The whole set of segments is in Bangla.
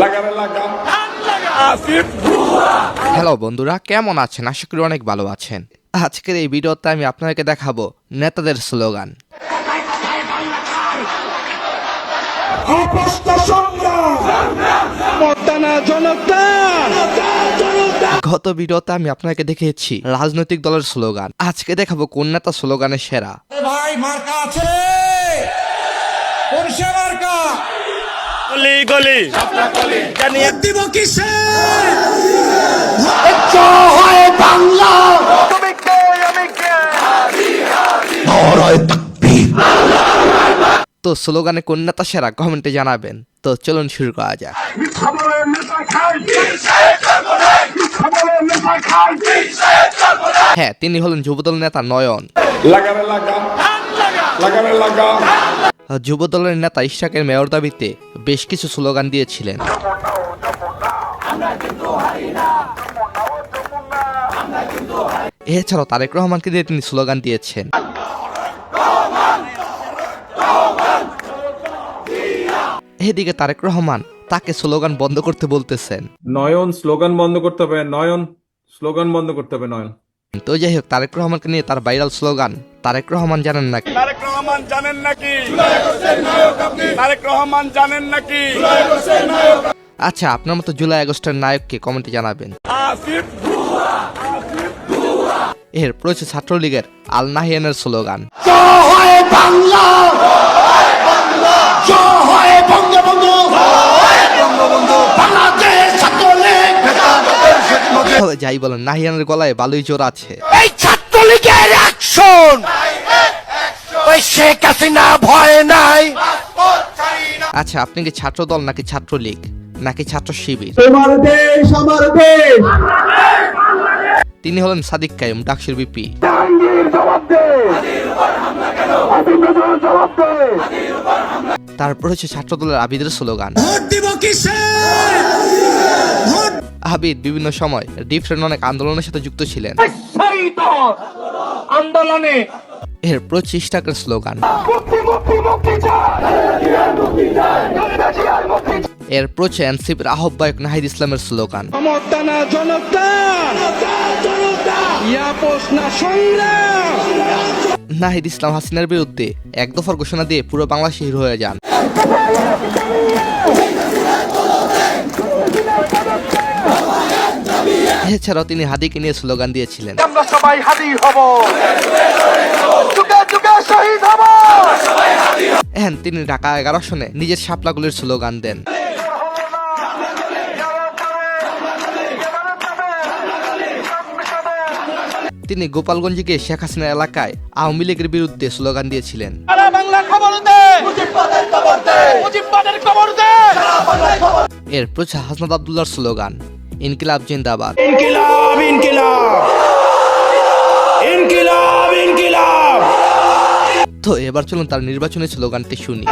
লাগারে লাগা আসিফ হ্যালো বন্ধুরা কেমন আছেন? আশা করি অনেক ভালো আছেন। আজকের এই ভিডিওতে আমি আপনাদেরকে দেখাবো নেতাদের স্লোগান। গত ভিডিওতে আমি আপনাকে দেখিয়েছি রাজনৈতিক দলের স্লোগান। আজকে দেখাবো কোন নেতা স্লোগানের সেরা। ভাই মার্কা আছে। মার্কা গলি গলি। জানিয়ে দিব কিসে? তো স্লোগানে কোন নেতা সেরা কমেন্টে জানাবেন। তো চলুন শুরু করা যাক। হ্যাঁ তিনি হলেন যুবদল নেতা নয়ন। লাগারে লাগা। লাগারে লাগা। যুবদলের নেতা ইশাকের মেয়র দাবিতে বেশ কিছু স্লোগান দিয়েছিলেন। এছাড়াও তারেক রহমানকে দিয়ে তিনি স্লোগান দিয়েছেন। এদিকে তারেক রহমান তাকে স্লোগান বন্ধ করতে বলতেছেন। নয়ন, স্লোগান বন্ধ করতে হবে, নয়ন, স্লোগান বন্ধ করতে হবে, নয়ন। তো যাই হোক তারেক রহমানকে নিয়ে তার ভাইরাল স্লোগান তারেক রহমান জানেন না তারেক রহমান জানেন নাকি? তারেক রহমান জানেন নাকি? আচ্ছা আপনার মতো জুলাই আগস্টের নায়ককে কমেন্টে জানাবেন। এর রয়েছে ছাত্রলীগের আল নাহিয়ানের স্লোগান তবে যাই বলেন নাহিয়ানের গলায় বালুই জোর আছে। এই ছাত্রলীগের অ্যাকশন ওই শেখ হাসিনা ভয় নাই। আচ্ছা আপনি কি ছাত্র দল নাকি ছাত্রলীগ? নাকি ছাত্র শিবির? তোমার দেশ আমার দেশ! তিনি হলেন সাদিক কায়ুম ডাকসির বিপি। তারপর হচ্ছে ছাত্র দলের আবিদের স্লোগান। ভোট দিব কিসে? আবিদ বিভিন্ন সময় ডিফারেন্ট অনেক আন্দোলনের সাথে যুক্ত ছিলেন। আন্দোলনে এর প্রচেষ্টাকের স্লোগান। এর প্রচে এনসিপির আহ্বায়ক নাহিদ ইসলামের স্লোগান। নাহিদ ইসলাম হাসিনার বিরুদ্ধে এক দফার ঘোষণা দিয়ে পুরো বাংলা শহীদ হয়ে যান। এছাড়াও তিনি হাদিকে নিয়ে স্লোগান দিয়েছিলেন। আমরা সবাই হাদি হব। শহীদ এখন তিনি ঢাকা এগারো সনে নিজের শাপলাগুলির স্লোগান দেন। তিনি গোপালগঞ্জে গিয়ে শেখ হাসিনা এলাকায় আওয়ামী লীগের বিরুদ্ধে স্লোগান দিয়েছিলেন। বাংলা খবর দে। মুজিববাদের খবর দে। এর প্রচার হাসনাত আবদুল্লার স্লোগান ইনকিলাব জিন্দাবাদ। ইনকিলাব ইনকিলাব। ইনকিলাব ইনকিলাব। তো এবার চলুন তার নির্বাচনী স্লোগানটি শুনি।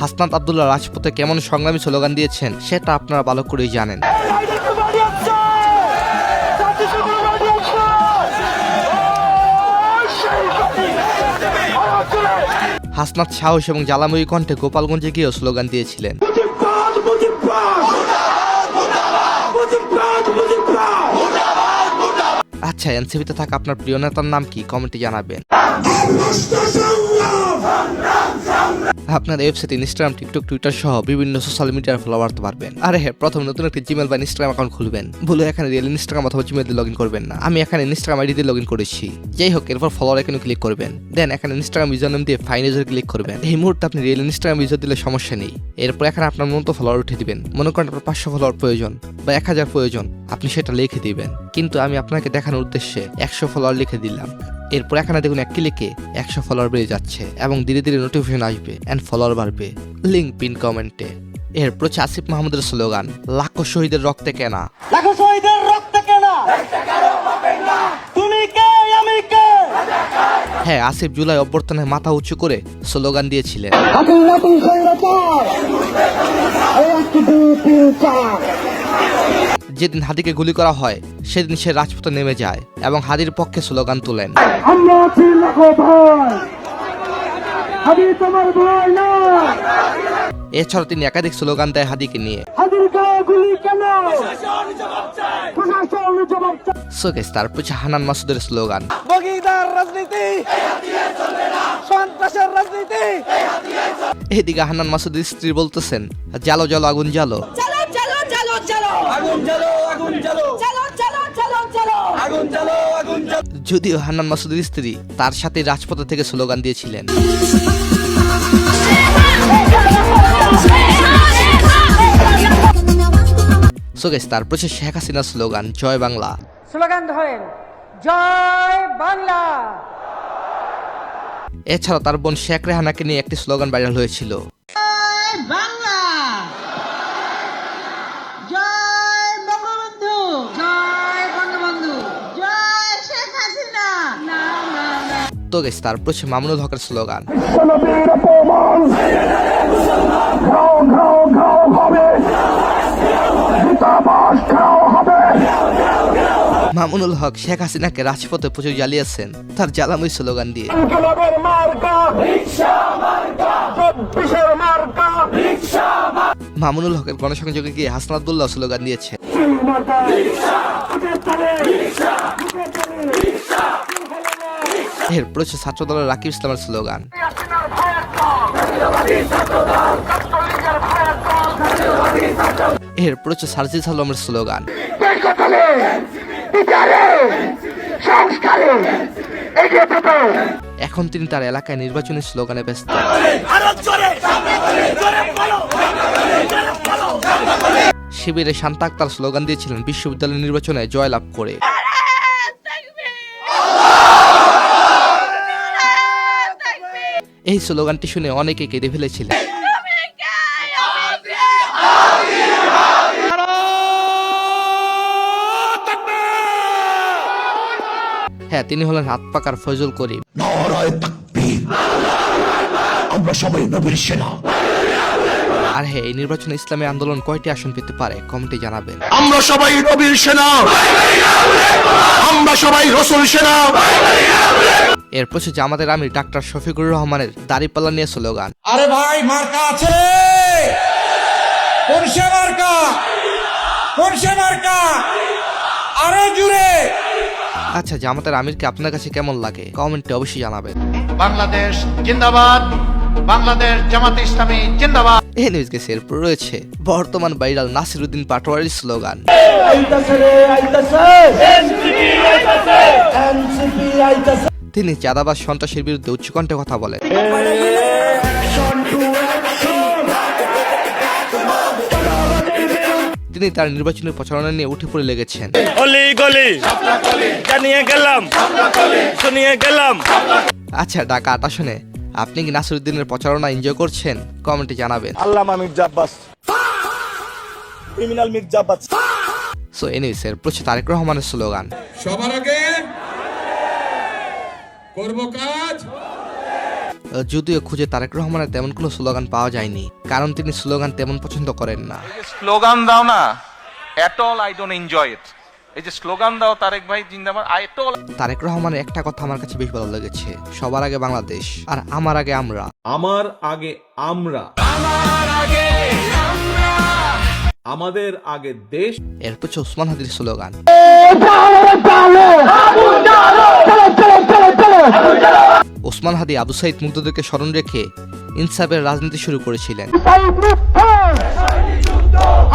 হাসনাত আবদুল্লাহ রাজপথে কেমন সংগ্রামী স্লোগান দিয়েছেন সেটা আপনারা ভালো করেই জানেন। হাসনাত সাহস এবং জ্বালাময়ী কণ্ঠে গোপালগঞ্জে গিয়েও স্লোগান দিয়েছিলেন। আচ্ছা এনসিপিতে থাকা আপনার প্রিয় নেতার নাম কি? কমেন্টে জানাবেন। আপনার ওয়েবসাইট, ইনস্টাগ্রাম, টিকটক, টুইটার সহ বিভিন্ন সোশ্যাল মিডিয়ার ফলো বাড়তে পারবেন। আরে হ্যাঁ প্রথম নতুন একটি জিমেল বা ইনস্টাগ্রাম অ্যাকাউন্ট খুলবেন। ভুলে এখানে রিয়েল ইনস্টাগ্রাম অথবা জিমেল লগ ইন করবেন না। আমি এখানে ইনস্টাগ্রাম আইডি দিয়ে লগ ইন করেছি। যাই হোক, এরপর ফলোয়ার এখানে ক্লিক করবেন। দেন এখানে ইনস্টাগ্রাম ইউজার নাম দিয়ে ফাইন ইউজার ক্লিক করবেন। এই মুহূর্তে আপনি রিয়েল ইনস্টাগ্রাম ইউজার দিলে সমস্যা নেই। এরপর এখানে আপনার মতো ফলোয়ার উঠে দিবেন। মনে করেন আপনার পাঁচশো ফলোয়ার প্রয়োজন বা এক হাজার প্রয়োজন। আপনি সেটা লিখে দিবেন। কিন্তু আমি আপনাকে দেখানোর উদ্দেশ্যে একশো ফলোয়ার লিখে দিলাম। এরপর এখানে দেখুন এক ক্লিকে একশো ফলোয়ার বেড়ে যাচ্ছে এবং ধীরে ধীরে নোটিফিকেশন আসবে অ্যান্ড ফলোয়ার বাড়বে। লিঙ্ক পিন কমেন্টে এরপর হচ্ছে আসিফ মাহমুদের স্লোগান লাখো শহীদের রক্তে কেনা। লাখো শহীদের রক্ত কেনা। তুমি কে? আমি কে? হ্যাঁ আসিফ জুলাই অভ্যর্থনে মাথা উঁচু করে স্লোগান দিয়েছিলেন। নতুন যেদিন হাদিকে গুলি করা হয় সেদিন সে রাজপথে নেমে যায় এবং হাদির পক্ষে স্লোগান তোলেন। আমরা আছি লাখো ভাই। হাদি তোমার ভয় না। এছাড়াও তিনি একাধিক স্লোগান দেয় হাদিকে নিয়ে। হাদির গায়ে গুলি কেন? প্রশাসন জবাব চায়। সো গেস তার পিছে হানান মাসুদের স্লোগান। রাজনীতি। সন্ত্রাসের রাজনীতি। এদিকে হান্নান মাসুদের স্ত্রী বলতেছেন জালো জালো আগুন জালো আগুন জ্বালো আগুন জ্বালো। চলো চলো চলো চলো আগুন জ্বালো আগুন জ্বালো। যদিও হান্নান মাসুদের স্ত্রী তার সাথে রাজপথে থেকে স্লোগান দিয়েছিলেন। সো তার পিছে শেখ হাসিনার স্লোগান জয় বাংলা। স্লোগান ধরেন জয় বাংলা। এছাড়াও তার বোন শেখ রেহানাকে নিয়ে একটি স্লোগান ভাইরাল হয়েছিল বাংলা জয় বঙ্গবন্ধু জয় বঙ্গবন্ধু জয় শেখ হাসিনা না না গেস তার পিছে মামুনুল হকের স্লোগান। মামুনুল হক শেখ হাসিনাকে রাজপথে প্রচুর জ্বালিয়েছেন, তার জ্বালাময় স্লোগান দিয়ে। মামুনুল হকের গণসংযোগে গিয়ে হাসান আব্দুল্লাহ স্লোগান দিয়েছে এর প্রচুর ছাত্র দলের রাকিব ইসলামের স্লোগান। এর প্রচুর সার্জিস আলমের স্লোগান। এখন তিনি তার এলাকায় নির্বাচনী স্লোগানে ব্যস্ত। শিবিরে শান্তা আক্তার স্লোগান দিয়েছিলেন বিশ্ববিদ্যালয় নির্বাচনে জয়লাভ করে। এই স্লোগানটি শুনে অনেকে কেঁদে ফেলেছিলেন হ্যাঁ তিনি হলেন হাত পাকার ফজল করিম। আমরা সবাই নবীর সেনা। আর হ্যাঁ এই নির্বাচনে ইসলামী আন্দোলন কয়টি আসন পেতে পারে কমেন্টে জানাবেন। আমরা সবাই নবীর সেনা। আমরা সবাই রসুল সেনা। এর পর জামাতের আমির ডাক্তার শফিকুর রহমানের দাড়িপাল্লা নিয়ে স্লোগান। আরে ভাই মার্কা আছে কোনসে মার্কা! কোনসে মার্কা! আরও জুড়ে! আচ্ছা জামাতের আমিরকে আপনার কাছে কেমন লাগে? কমেন্টে অবশ্যই জানাবেন। বাংলাদেশ জিন্দাবাদ বাংলাদেশ জামাতে ইসলামী জিন্দাবাদ। এই নিউজ গেছে এরপর রয়েছে বর্তমান ভাইরাল নাসিরুদ্দিন পাটোয়ারির স্লোগান। আইতাছে রে আইতাছে। এনসিপি আইতাছে। এনসিপি আইতাছে। তিনি চাঁদাবাজ সন্ত্রাসের বিরুদ্ধে উচ্চকণ্ঠে কথা বলেন। তিনি তার নির্বাচনী প্রচারণা নিয়ে উঠে পড়ে লেগেছেন। অলি গলি জানিয়ে গেলাম শুনিয়ে গেলাম। আচ্ছা ঢাকা আট আসনে আপনি কি নাসিরুদ্দিনের প্রচারণা এনজয় করছেন? কমেন্টে জানাবেন। Allama Mirza Abbas criminal Mirza Abbas so anyways এর প্রচুর তারেক রহমানের স্লোগান। সবার আগে করব কাজ? যদিও খুঁজে তারেক রহমানের তেমন কোনো স্লোগান পাওয়া যায়নি কারণ তিনি স্লোগান তেমন পছন্দ করেন না। স্লোগান দাও না at all I don't enjoy it এই যে স্লোগান দাও তারেক ভাই জিন্দাবাদ আই এট অল তারেক রহমানের একটা কথা আমার কাছে বেশ ভালো লেগেছে সবার আগে বাংলাদেশ আর আমার আগে আমরা। আমার আগে আমরা। আমাদের আগে দেশ। এরপর হচ্ছে ওসমান হাদির স্লোগান। ওসমান হাদি আবু সাইদ মুগ্ধদেরকে স্মরণ রেখে ইনসাফের রাজনীতি শুরু করেছিলেন।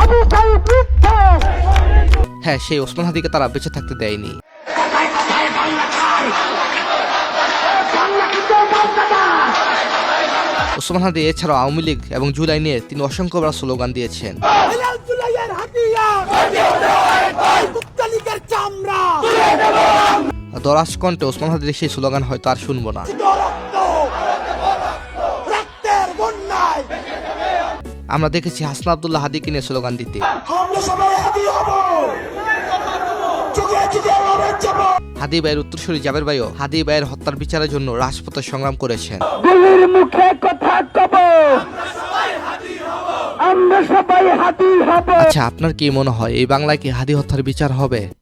আবু সাইদ মিথ্যা হ্যাঁ সেই ওসমান হাদিকে তারা বেঁচে থাকতে দেয়নি। ওসমান হাদি এছাড়াও আওয়ামী লীগ এবং জুলাই নিয়ে তিনি অসংখ্যবার স্লোগান দিয়েছেন। দরাজ কণ্ঠে ওসমান হাদির সেই স্লোগান হয়তো আর শুনব না। আমরা দেখেছি হাসনা আব্দুল্লাহ হাদিকে নিয়ে স্লোগান দিতে। হাদি ভাইয়ের উত্তরসূরি জাবের ভাইও হাদি ভাইয়ের হত্যার বিচারের জন্য রাজপথে সংগ্রাম করেছেন। মুখে কথা কব। আমরা সবাই হাতি হব। আচ্ছা আপনার কি মনে হয় এই বাংলায় কি হাদি হত্যার বিচার হবে?